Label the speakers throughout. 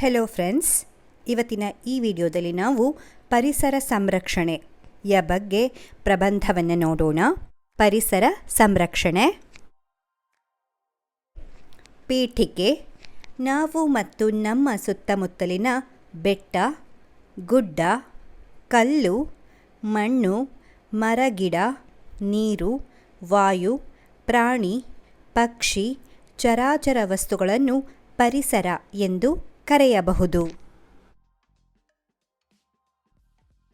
Speaker 1: Hello friends ಇವತ್ತಿನ ಈ ವಿಡಿಯೋದಲ್ಲಿ ನಾವು ಪರಿಸರ ಸಂರಕ್ಷಣೆಯ ಬಗ್ಗೆ ಪ್ರಬಂಧವನ್ನು ನೋಡೋಣ. ಪರಿಸರ ಸಂರಕ್ಷಣೆ. ಪೀಠಿಕೆ, ನಾವು ಮತ್ತು ನಮ್ಮ ಸುತ್ತಮುತ್ತಲಿನ ಬೆಟ್ಟ, ಗುಡ್ಡ, ಕಲ್ಲು, ಮಣ್ಣು ಮರಗಿಡ ನೀರು, ವಾಯು, ಪ್ರಾಣಿ, ಪಕ್ಷಿ, ಚರಾಚರ ವಸ್ತುಗಳನ್ನು ಪರಿಸರ ಎಂದು ಕರೆಯಬಹುದು.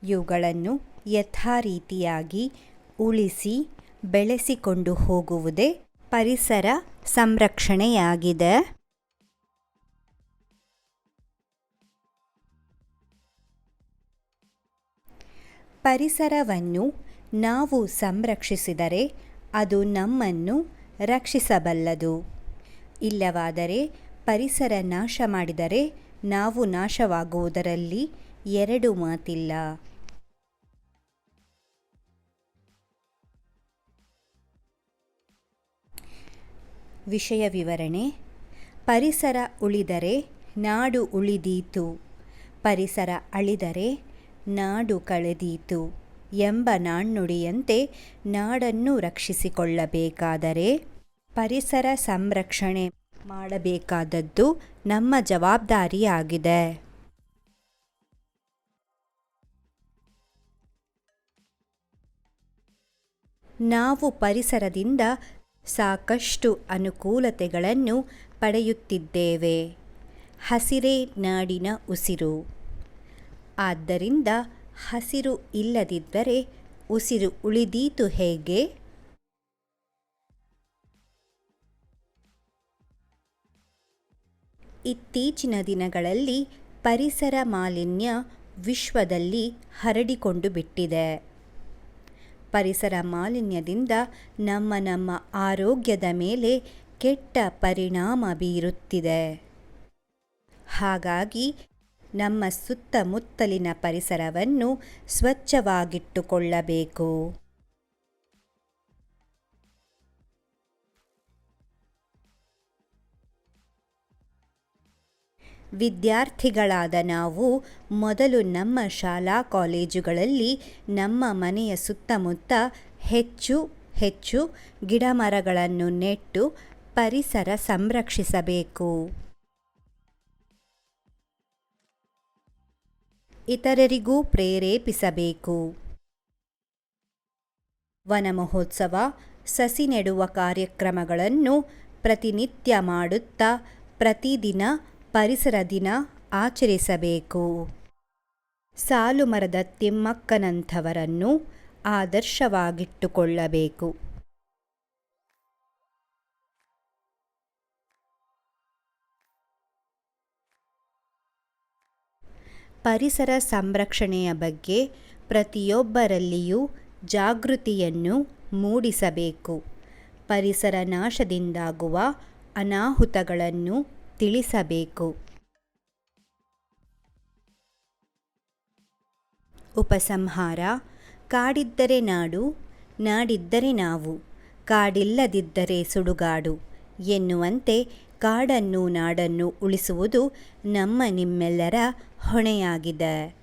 Speaker 1: ಇವುಗಳನ್ನು ಯಥಾರೀತಿಯಾಗಿ ಉಳಿಸಿ ಬೆಳೆಸಿಕೊಂಡು ಹೋಗುವುದೇ ಪರಿಸರ ಸಂರಕ್ಷಣೆಯಾಗಿದೆ. ಪರಿಸರವನ್ನು ನಾವು ಸಂರಕ್ಷಿಸಿದರೆ ಅದು ನಮ್ಮನ್ನು ರಕ್ಷಿಸಬಲ್ಲದು. ಇಲ್ಲವಾದರೆ ಪರಿಸರ ನಾಶ ಮಾಡಿದರೆ ನಾವು ನಾಶವಾಗುವುದರಲ್ಲಿ ಎರಡು ಮಾತಿಲ್ಲ. ವಿಷಯ ವಿವರಣೆ. ಪರಿಸರ ಉಳಿದರೆ ನಾಡು ಉಳಿದೀತು. ಪರಿಸರ ಅಳಿದರೆ ನಾಡು ಕಳೆದೀತು ಎಂಬ ನಾಣ್ಣುಡಿಯಂತೆ ನಾಡನ್ನು ರಕ್ಷಿಸಿಕೊಳ್ಳಬೇಕಾದರೆ ಪರಿಸರ ಸಂರಕ್ಷಣೆ. ಮಾಡಬೇಕಾದದ್ದು ನಮ್ಮ ಜವಾಬ್ದಾರಿಯಾಗಿದೆ. ನಾವು ಪರಿಸರದಿಂದ ಸಾಕಷ್ಟು ಅನುಕೂಲತೆಗಳನ್ನು ಪಡೆಯುತ್ತಿದ್ದೇವೆ. ಹಸಿರೇ ನಾಡಿನ ಉಸಿರು. ಆದ್ದರಿಂದ ಹಸಿರು ಇಲ್ಲದಿದ್ದರೆ ಉಸಿರು ಉಳಿದೀತು ಹೇಗೆ? ಇತ್ತೀಚಿನ ದಿನಗಳಲ್ಲಿ ಪರಿಸರ ಮಾಲಿನ್ಯ ವಿಶ್ವದಲ್ಲಿ ಹರಡಿಕೊಂಡು ಬಿಟ್ಟಿದೆ. ಪರಿಸರ ಮಾಲಿನ್ಯದಿಂದ ನಮ್ಮ ನಮ್ಮ ಆರೋಗ್ಯದ ಮೇಲೆ ಕೆಟ್ಟ ಪರಿಣಾಮ ಬೀರುತ್ತಿದೆ. ಹಾಗಾಗಿ ನಮ್ಮ ಸುತ್ತಮುತ್ತಲಿನ ಪರಿಸರವನ್ನು ಸ್ವಚ್ಛವಾಗಿಟ್ಟುಕೊಳ್ಳಬೇಕು. ವಿದ್ಯಾರ್ಥಿಗಳಾದ ನಾವು ಮೊದಲು ನಮ್ಮ ಶಾಲಾ ಕಾಲೇಜುಗಳಲ್ಲಿ ನಮ್ಮ ಮನೆಯ ಸುತ್ತಮುತ್ತ ಹೆಚ್ಚು ಹೆಚ್ಚು ಗಿಡಮರಗಳನ್ನು ನೆಟ್ಟು ಪರಿಸರ ಸಂರಕ್ಷಿಸಬೇಕು. ಇತರರಿಗೂ ಪ್ರೇರೇಪಿಸಬೇಕು. ವನ ಮಹೋತ್ಸವ ಸಸಿ ನೆಡುವ ಕಾರ್ಯಕ್ರಮಗಳನ್ನು ಪ್ರತಿನಿತ್ಯ ಮಾಡುತ್ತಾ ಪ್ರತಿದಿನ ಪರಿಸರ ದಿನ ಆಚರಿಸಬೇಕು. ಸಾಲು ಮರದ ತಿಮ್ಮಕ್ಕನಂಥವರನ್ನು ಆದರ್ಶವಾಗಿಟ್ಟುಕೊಳ್ಳಬೇಕು. ಪರಿಸರ ಸಂರಕ್ಷಣೆಯ ಬಗ್ಗೆ ಪ್ರತಿಯೊಬ್ಬರಲ್ಲಿಯೂ ಜಾಗೃತಿಯನ್ನು ಮೂಡಿಸಬೇಕು. ಪರಿಸರ ನಾಶದಿಂದಾಗುವ ಅನಾಹುತಗಳನ್ನು ತಿಳಿಸಬೇಕು. ಉಪಸಂಹಾರ, ಕಾಡಿದ್ದರೆ ನಾಡು, ನಾಡಿದ್ದರೆ ನಾವು, ಕಾಡಿಲ್ಲದಿದ್ದರೆ ಸುಡುಗಾಡು ಎನ್ನುವಂತೆ ಕಾಡನ್ನು ನಾಡನ್ನು ಉಳಿಸುವುದು ನಮ್ಮ ನಿಮ್ಮೆಲ್ಲರ ಹೊಣೆಯಾಗಿದೆ.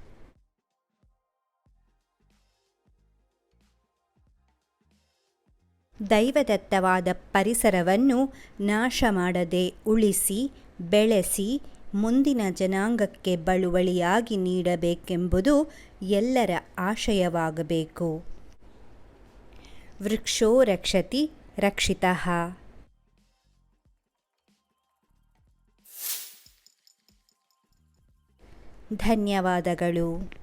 Speaker 1: ದೈವದತ್ತವಾದ ಪರಿಸರವನ್ನು ನಾಶ ಮಾಡದೆ ಉಳಿಸಿ ಬೆಳೆಸಿ ಮುಂದಿನ ಜನಾಂಗಕ್ಕೆ ಬಳುವಳಿಯಾಗಿ ನೀಡಬೇಕೆಂಬುದು ಎಲ್ಲರ ಆಶಯವಾಗಬೇಕು. ವೃಕ್ಷೋ ರಕ್ಷತಿ ರಕ್ಷಿತಃ. ಧನ್ಯವಾದಗಳು.